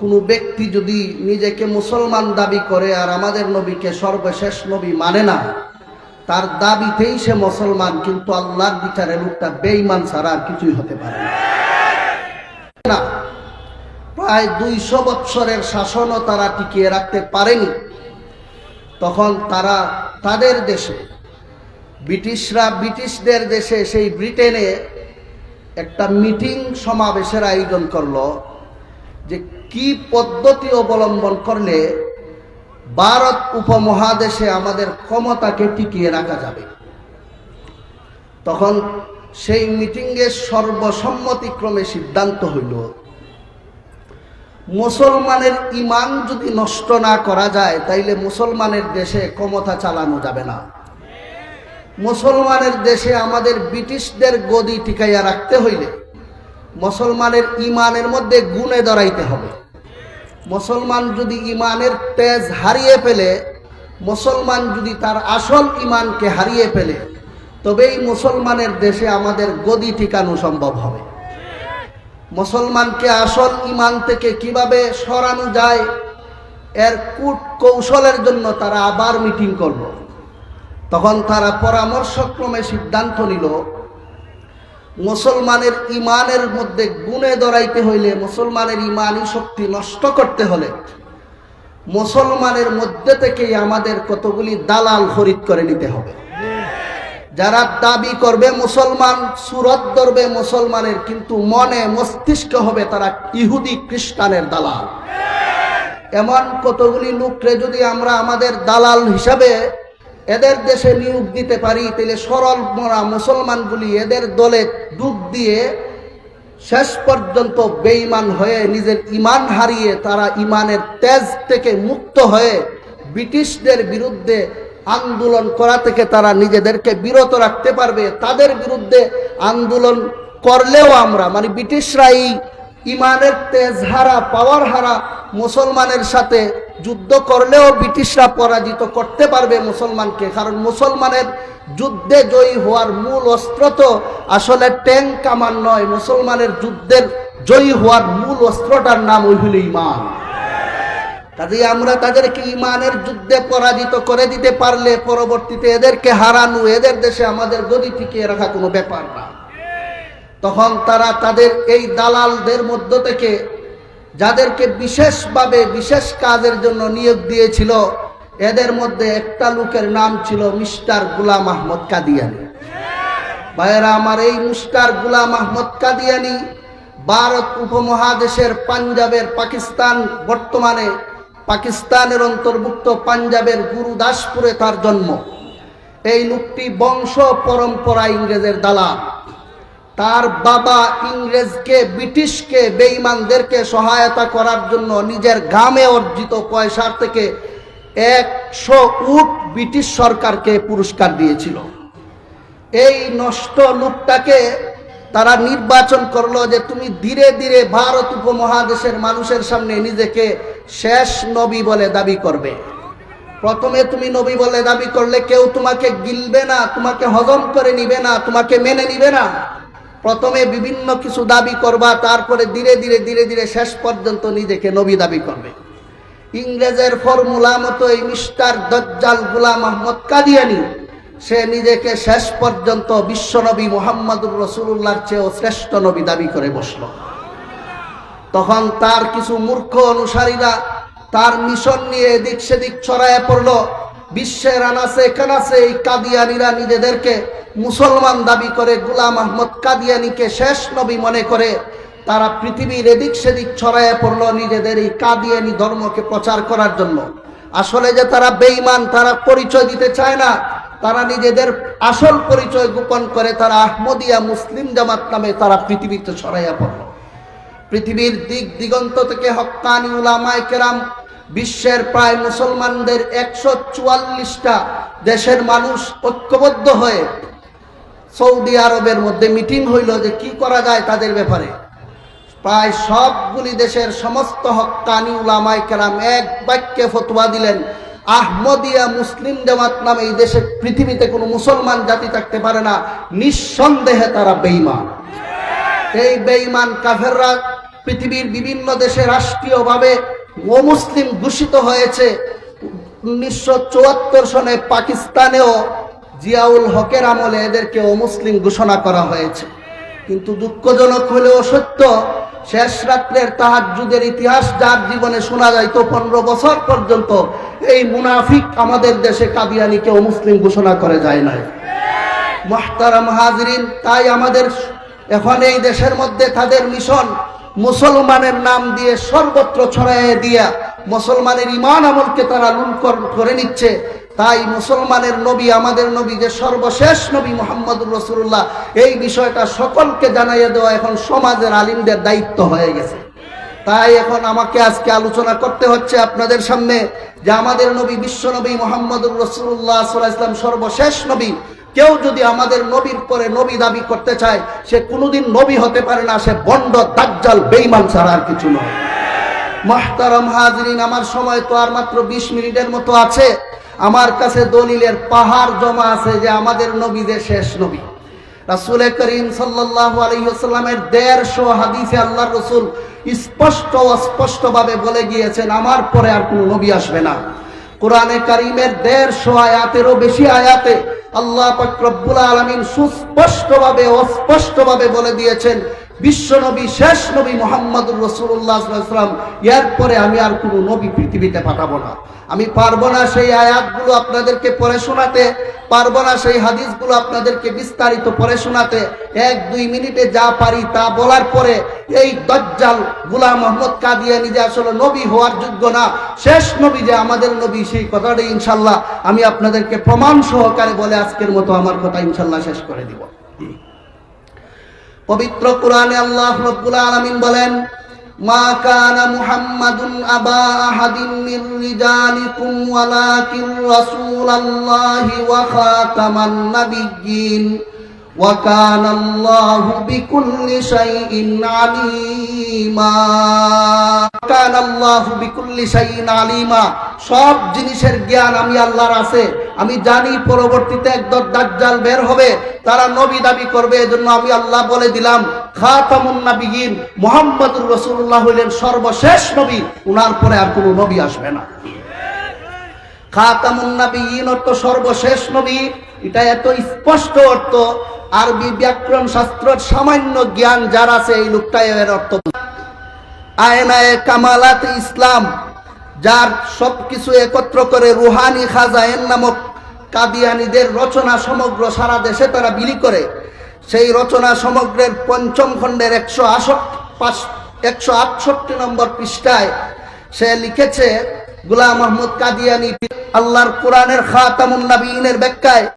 কোনো ব্যক্তি যদি নিজেকে মুসলমান দাবি করে আর আমাদের নবীকে সর্বশেষ নবী মানে না, তার দাবিতেই সে মুসলমান, কিন্তু আল্লাহর বিচারে লোকটা বেঈমান ছাড়া আর কিছুই হতে পারে না। প্রায় দুইশো বৎসরের শাসনও তারা টিকিয়ে রাখতে পারেনি তখন তারা তাদের দেশে, ব্রিটিশরা ব্রিটিশদের দেশে সেই ব্রিটেনে একটা মিটিং সমাবেশের আয়োজন করল, যে কি পদ্ধতি অবলম্বন করলে ভারত উপমহাদেশে আমাদের ক্ষমতাকে টিকিয়ে রাখা যাবে? তখন সেই মিটিংয়ে সর্বসম্মতিক্রমে সিদ্ধান্ত হইল, মুসলমানের ইমান যদি নষ্ট না করা যায়, তাইলে মুসলমানের দেশে ক্ষমতা চালানো যাবে না। মুসলমানের দেশে আমাদের ব্রিটিশদের গদি টিকাইয়া রাখতে হইলে, মুসলমানের ইমানের মধ্যে গুণে দাঁড়াইতে হবে। মুসলমান যদি ইমানের তেজ হারিয়ে ফেলে, মুসলমান যদি তার আসল ইমানকে হারিয়ে ফেলে, তবেই মুসলমানের দেশে আমাদের গদি টিকানো সম্ভব হবে। মুসলমানকে আসল ইমান থেকে কীভাবে সরানো যায়, এর কূট কৌশলের জন্য তারা আবার মিটিং করল। তখন তারা পরামর্শক্রমে সিদ্ধান্ত নিল মুসলমানের ইমানের মধ্যে গুণে দড়াইতে হইলে মুসলমানের ইমানই শক্তি নষ্ট করতে হলে মুসলমানের মধ্যে থেকেই আমাদের কতগুলি দালাল খরিদ করে নিতে হবে। যারা দাবি করবে মুসলমান, সুরত ধরবে মুসলমানের, কিন্তু মনে মস্তিষ্ক হবে তারা ইহুদি খ্রিস্টানের দালাল। এমন কতগুলি লোকরে যদি আমরা আমাদের দালাল হিসাবে এদের দেশে নিয়োগ দিতে পারি তাহলে সরল মরা মুসলমানগুলি এদের দলে ডুব দিয়ে শেষ পর্যন্ত বেঈমান হয়ে নিজের ইমান হারিয়ে তারা ইমানের তেজ থেকে মুক্ত হয়ে ব্রিটিশদের বিরুদ্ধে আন্দোলন করা থেকে তারা নিজেদেরকে বিরত রাখতে পারবে, তাদের বিরুদ্ধে আন্দোলন করলেও আমরা মানে ব্রিটিশরা এই ইমানের তেজ হারা পাওয়ার হারা মুসলমানের সাথে যুদ্ধ করলেও ব্রিটিশরা পরাজিত করতে পারবে মুসলমানকে, কারণ মুসলমানের যুদ্ধে জয়ী হওয়ার মূল অস্ত্র তো আসলে ট্যাঙ্ক কামান নয়, মুসলমানের যুদ্ধের জয়ী হওয়ার মূল অস্ত্রটার নাম ওই হল ইমান। কাজে আমরা তাদেরকে ইমানের যুদ্ধে পরাজিত করে দিতে পারলে পরবর্তীতে এদেরকে হারানো, এদের দেশে আমাদের গদি টিকিয়ে রাখা কোনো ব্যাপার না। তখন তারা তাদের এই দালালদের মধ্য থেকে যাদেরকে বিশেষভাবে বিশেষ কাজের জন্য নিয়োগ দিয়েছিল, এদের মধ্যে একটা লোকের নাম ছিল মিস্টার গুলাম আহমদ কাদিয়ানি। ভাইয়েরা, আমার এই মিস্টার গুলাম আহমদ কাদিয়ানি ভারত উপমহাদেশের পাঞ্জাবের পাকিস্তান, বর্তমানে পাকিস্তানের অন্তর্ভুক্ত পাঞ্জাবের গুরুদাসপুরে তার জন্ম। এই লোকটি বংশ পরম্পরা ইংরেজের দালাল। তার বাবা ইংরেজকে, ব্রিটিশকে, বেঈমানদেরকে সহায়তা করার জন্য নিজের গ্রামে অর্জিত পয়সার থেকে একশো উট ব্রিটিশ সরকারকে পুরস্কার দিয়েছিল। এই নষ্ট লোকটাকে তারা নির্বাচন করল যে তুমি ধীরে ধীরে ভারত উপমহাদেশের মানুষের সামনে নিজেকে শেষ নবী বলে দাবি করবে। প্রথমে তুমি নবী বলে দাবি করলে কেউ তোমাকে গিলবে না, তোমাকে হজম করে নিবে না, তোমাকে মেনে নিবে না। প্রথমে বিভিন্ন কিছু দাবি করবা, তারপরে ধীরে ধীরে ধীরে ধীরে শেষ পর্যন্ত নিজেকে নবী দাবি করবে। ইংরেজের ফর্মুলা মতো এই মিস্টার দজ্জাল গুলাম আহমদ কাদিয়ানি, সে নিজেকে শেষ পর্যন্ত বিশ্বনবী মোহাম্মদুর রসুল্লাহর চেয়েও শ্রেষ্ঠ নবী দাবি করে বসল। তখন তার কিছু মূর্খ অনুসারীরা তার মিশন নিয়ে এদিক সেদিক ছড়ায় পড়ল। বিশ্বের আনাসে কানাসে এই কাদিয়ানিরা নিজেদেরকে মুসলমান দাবি করে গুলাম আহমদ কাদিয়ানিকে শেষ নবী মনে করে। তারা পৃথিবীর এদিক সেদিক ছড়ায় পড়ল নিজেদের এই কাদিয়ানি ধর্মকে প্রচার করার জন্য। আসলে যে তারা বেঈমান, তারা পরিচয় দিতে চায় না। তারা নিজেদের আসল পরিচয় গোপন করে তারা আহমদিয়া মুসলিম জামাত নামে তারা পৃথিবীতে ছড়াইয়া পড়ল। পৃথিবীর দিক দিগন্ত থেকে হক্কানি উলামায় কেরাম, বিশ্বের প্রায় মুসলমানদের একশো চুয়াল্লিশটা দেশের মানুষ ঐক্যবদ্ধ হয়ে সৌদি আরবের মধ্যে মিটিং হইল যে কি করা যায় তাদের ব্যাপারে। প্রায় সবগুলি দেশের সমস্ত হক্কানি উলামায় কেরাম এক বাক্যে ফতোয়া দিলেন, আহমদিয়া মুসলিম জামাত নামে এই দেশে, পৃথিবীতে কোনো মুসলমান জাতি থাকতে পারে না। নিঃসন্দেহে তারা বেঈমান। এই বেঈমান কাফেররা পৃথিবীর বিভিন্ন দেশে রাষ্ট্রীয়ভাবে অমুসলিম ঘোষিত হয়েছে। উনিশশো চুয়াত্তর সনে পাকিস্তানেও জিয়াউল হকের আমলে এদেরকে অমুসলিম ঘোষণা করা হয়েছে। কিন্তু দুঃখজনক হলেও সত্য, শেষ রাত্রের তাহাজুদের ইতিহাস যার জীবনে শোনা যাইতো পনেরো বছর পর্যন্ত এই মুনাফিক আমাদের দেশে কাদিয়ানিকে অমুসলিম ঘোষণা করে যায় নাই। মহতারাম হাজরিন, তাই আমাদের এখন এই দেশের মধ্যে তাদের মিশন মুসলমানের নাম দিয়ে সর্বত্র ছড়াইয়ে দিয়া মুসলমানের ইমান আমলকে তারা লুণ্ঠন করে নিচ্ছে। তাই মুসলমানের নবী, আমাদের নবী, যে সর্বশেষ নবী মোহাম্মদুর রসুল্লাহ এই বিষয়টা সকলকে জানাইয়ে দেওয়া এখন সমাজের আলিমদের দায়িত্ব হয়ে গেছে। তাই এখন আমাকে আজকে আলোচনা করতে হচ্ছে আপনাদের সামনে যে আমাদের নবী, বিশ্ব নবী মোহাম্মদুর রসুল্লাহ সাল্লাহ ইসলাম সর্বশেষ নবী। কেউ যদি আমাদের নবীর পরে নবী দাবি করতে চায়, সে কোনোদিন নবী হতে পারে না, সে বন্ড, দাজ্জাল বেইমান ছাড়া আর কিছু নয়। মাহতারাম হাজরিন, আমার সময় তো আর মাত্র বিশ মিনিটের মতো আছে। আমার কাছে দলিলের পাহাড় জমা আছে যে আমাদের নবী যে শেষ নবী। রাসুল করিম সাল্লাহ দেড়শো হাদিসে আল্লাহ রসুল স্পষ্ট অস্পষ্ট ভাবে বলে গিয়েছেন, আমার পরে আর কোনো নবী আসবে না। কোরআনে কারিমের দেড়শো আয়াতেরও বেশি আয়াতে আল্লাহ পাক রব্বুল আলমিন সুস্পষ্টভাবে, অস্পষ্টভাবে বলে দিয়েছেন বিশ্ব নবী শেষ নবী মোহাম্মদুর রসুল্লাহাম এরপরে আমি আর কোনো নবী পৃথিবীতে পাঠাবো না। আমি পারব না সেই আয়াতগুলো আপনাদেরকে পড়ে শোনাতে, পারব না সেই হাদিসগুলো আপনাদেরকে বিস্তারিত পড়ে শোনাতে। এক, দুই মিনিটে যা পারি তা বলার পরে এই দজ্জাল গুলাম মোহাম্মদ কাদিয়ানি যে আসলে নবী হওয়ার যোগ্য না। শেষ নবী যে আমাদের নবী, সেই কথাটা ইনশাল্লাহ আমি আপনাদেরকে প্রমাণ সহকারে বলে আজকের মতো আমার কথা ইনশাল্লাহ শেষ করে দিব। পবিত্র কোরআনে আল্লাহ রব্বুল আলামিন বলেন, মা কানা মুহাম্মাদুন আবা আহাদিন মির রিজালিকুম ওয়ালাকিন রাসূলুল্লাহি ওয়া খাতামান নাবিয়্যিন। কানা আল্লাহু বিকুল্লি শাইইন আলিমা। কানা আল্লাহু বিকুল্লি শাইইন আলিমা। সব জিনিসের জ্ঞান আমি আল্লাহর আছে। আমি জানি পরবর্তীতে একদম দাজ্জাল বের হবে, তারা নবী দাবি করবে, এজন্য আমি আল্লাহ বলে দিলাম, খাতামুন রাসূলুল্লাহ হইলেন সর্বশেষ নবী, উনার পরে আর কোনো নবী আসবে না। খাতামুন নাবিয়িন অর্থ সর্বশেষ নবী, এটা এত স্পষ্ট অর্থ আরবি ব্যাকরণ শাস্ত্রের সামান্য জ্ঞান যার আছে এই লোকটা এর অর্থ আয়নায় কামালাত ইসলাম, যার সবকিছু একত্র করে রুহানি খাজায়েন নামক কাদিয়ানিদের রচনা সমগ্র সারা দেশে তারা বিলি করে। সেই রচনা সমগ্রের পঞ্চম খণ্ডের একশো পাঁচ একশো আটষট্টি নম্বর পৃষ্ঠায় সে লিখেছে, গুলাম মাহমুদ কাদিয়ানি আল্লাহর কোরআনের খাতামুন নবীনের ব্যাখ্যায়